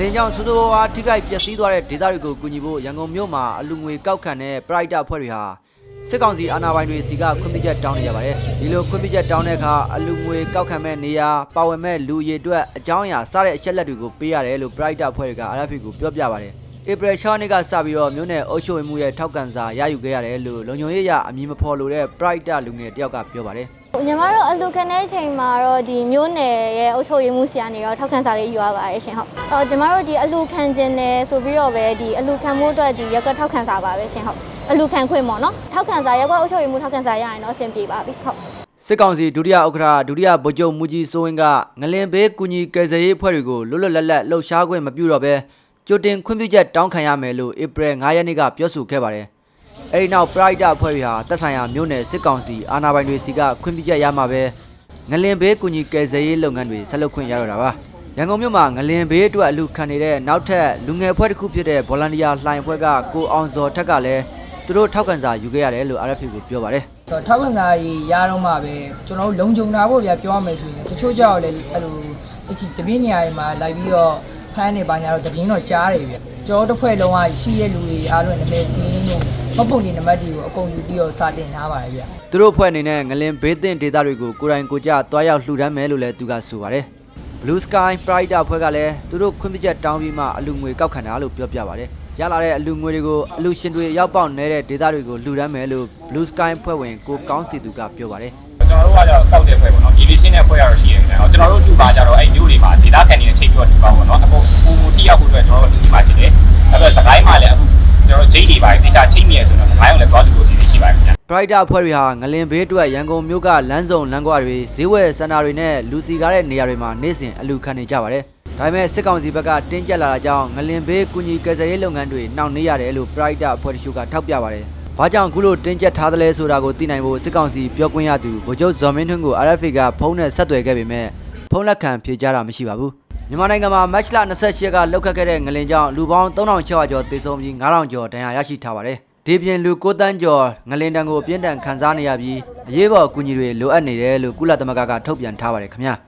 လင်ကြောင့်ဆိုးဆိုးဝါးဝါထိခိုက်ပျက်စီးသွားတဲ့ဒေသတွေကိုကူညီဖို့ရန်ကုန်မြို့မှာအလူငွေကောက်ခံတဲ့ပရိုက်တာအဖွဲ့တွေဟာစစ်ကောင်စီအာဏာပိုင်တွေစီကခွင့်ပြုချက်တောင်းနေကြပါတယ်ဒီလိုခွင့်ပြုချက်တောင်းတဲ့အခါအလူငွေကောက်ခံမဲ့နေရာပါဝင်မဲ့လူရည်အတွက်အကြောင်းအရာစတဲ့အချက်လက်တွေကိုပေးရတယ်လို့ပရိုက်တာအဖွဲ့တွေက RFP ကိုပြောပြပါတယ် ဧပြီ6နေ့ကစပြီးတော့မြို့နယ်အုပ်ချုပ်ရေးမှုရဲ့ထောက်ကန်စာရယူခဲ့ရတယ်လို့လုံခြုံရေးရအမည်မဖော်လိုတဲ့ Pride လူငယ်တယောက်ကပြောပါတယ်ညီမတို့အလူခံတဲ့ချိန်မှာတော့ဒီမျိုးနယ်ရဲ့အုပ်ချုပ်ရေးမှုဆီကနေတော့ထောက်ခံစာလေးယူရပါတယ်ရှင်ဟုတ်။အော်ညီမတို့ဒီအလူခံခြင်းနဲ့ဆိုပြီးတော့ပဲဒီအလူခံမှုအတွက်ဒီရက်ကွက်ထောက်ခံစာပါပဲရှင်ဟုတ်။အလူခံခွင့်ပေါ့နော်။ထောက်ခံစာရက်ကွက်အုပ်ချုပ်ရေးမှုထောက်ခံစာရရင်တော့အဆင်ပြေပါပြီဟုတ်။စစ်ကောင်စီဒုတိယဥက္ကဋ္ဌဒုတိယဗိုလ်ချုပ်မူကြီးစိုးဝင်းကငလင်ဘေးကူညီကယ်ဆယ်ရေးအဖွဲ့တွေကိုလွတ်လွတ်လပ်လပ်လှုပ်ရှားခွင့်မပြုတော့ဘဲ ကြိုတင်ခွင့်ပြုချက်တောင်းခံရမယ်လို့ဧပြီ9ရက်နေ့ကပြောဆိုခဲ့ပါတယ်။အဲဒီနောက်ပရိုက်တာအဖွဲ့တွေဟာတက်ဆိုင်ရာမြို့နယ်စစ်ကောင်စီအာဏာပိုင်တွေစီကခွင့်ပြုချက်ရမှာပဲငလင်ဘေးကူညီကယ်ဆယ်ရေးလုပ်ငန်းတွေဆက်လုပ်ခွင့်ရတော့တာပါ။ရန်ကုန်မြို့မှာငလင်ဘေးအတွက်အလူခံနေတဲ့နောက်ထပ်လူငယ်အဖွဲ့တစ်ခုဖြစ်တဲ့ Volunteer လှိုင်အဖွဲ့ကကိုအောင်စောထက်ကလည်းသူတို့ထောက်ခံစာယူခဲ့ရတယ်လို့ RFP ကိုပြောပါတယ်။တော့ထောက်ခံစာကြီးရတော့မှပဲကျွန်တော်တို့လုံခြုံတာပေါ့ဗျာပြောရမယ်ဆိုရင်တချို့ကြောက်လည်းအဲ့လိုတချီတပင်းနေရာတွေမှာလိုက်ပြီးတော့ ဖမ်းနေပါညာတော့တပင်းတော့ကြားတယ်ဗျကျွန်တော်တို့တစ်ဖွဲ့လုံးကရှိရဲ့လူတွေအားလုံးနာမည်စီးရင်တို့မပုံနေနံပါတ်တွေကိုအကုန်ယူပြီးတော့စာတင်ထားပါတယ်ဗျသူတို့ဖွဲ့အနေနဲ့ငလင်ဘေးသင့်ဒေသတွေကိုကိုယ်တိုင်ကိုယ်ကျတွားရောက်လှူဒန်းမယ်လို့လည်းသူကဆိုပါတယ် Blue Sky Pride အဖွဲ့ကလည်းသူတို့ခွင့်ပြုချက်တောင်းပြီးမှအလူငွေကောက်ခံတာလို့ပြောပြပါတယ်ရလာတဲ့အလူငွေတွေကိုအလူရှင်တွေရောက်ပေါက်နေတဲ့ဒေသတွေကိုလှူဒန်းမယ်လို့ Blue Sky ဖွဲ့ဝင်ကိုကောင်းစီသူကပြောပါတယ်ကျွန်တော်တို့ကကြောက်ကောက်တဲ့ဖွဲ့ပေါ့ တော်ဂျိတ်တွေပါတေချာချိန်မြဲဆိုတော့စကိုင်းကိုလည်းသွားတူလို့စီစီရှိပါတယ်ခင်ဗျ Pride အဖွဲ့တွေဟာငလင်ဘေးအတွက်ရန်ကုန်မြို့ကလမ်းစုံလမ်းကွာတွေဈေးဝယ်စင်တာတွေနဲ့လူစီကားတဲ့နေရာတွေမှာနေ့စဉ်အလူခံနေကြပါတယ်ဒါပေမဲ့စစ်ကောင်စီဘက်ကတင်းကျပ်လာတာကြောင့်ငလင်ဘေးကူညီကယ်ဆယ်ရေးလုပ်ငန်းတွေနှောင့်နှေးရတယ်လို့ Pride အဖွဲ့တချို့ကထောက်ပြပါတယ်။ဘာကြောင့်ခုလိုတင်းကျပ်ထားသလဲဆိုတာကိုသိနိုင်ဖို့စစ်ကောင်စီပြောခွင့်ရသူဗိုလ်ချုပ်ဇော်မင်းထွန်းကို RFA ကဖုန်းနဲ့ဆက်သွယ်ခဲ့ပေမဲ့ဖုန်းလက်ခံဖြေကြားတာမရှိပါဘူး။ မြန်မာနိုင်ငံမှာမတ်လ28ရက်ကလှုပ်ခတ်ခဲ့တဲ့ငလင်ကြောင့်လူပေါင်း3600ကျော်သေဆုံးပြီး9000ကျော်ဒဏ်ရာရရှိထားပါတယ်။ဒီပြင်လူ9တန်းကျော်ငလင်တံကိုအပြင်းထန်ခံစားနေရပြီးအရေးပေါ်အကူအညီတွေလိုအပ်နေတယ်လို့ကုလသမဂ္ဂကထုတ်ပြန်ထားပါတယ်ခင်ဗျာ။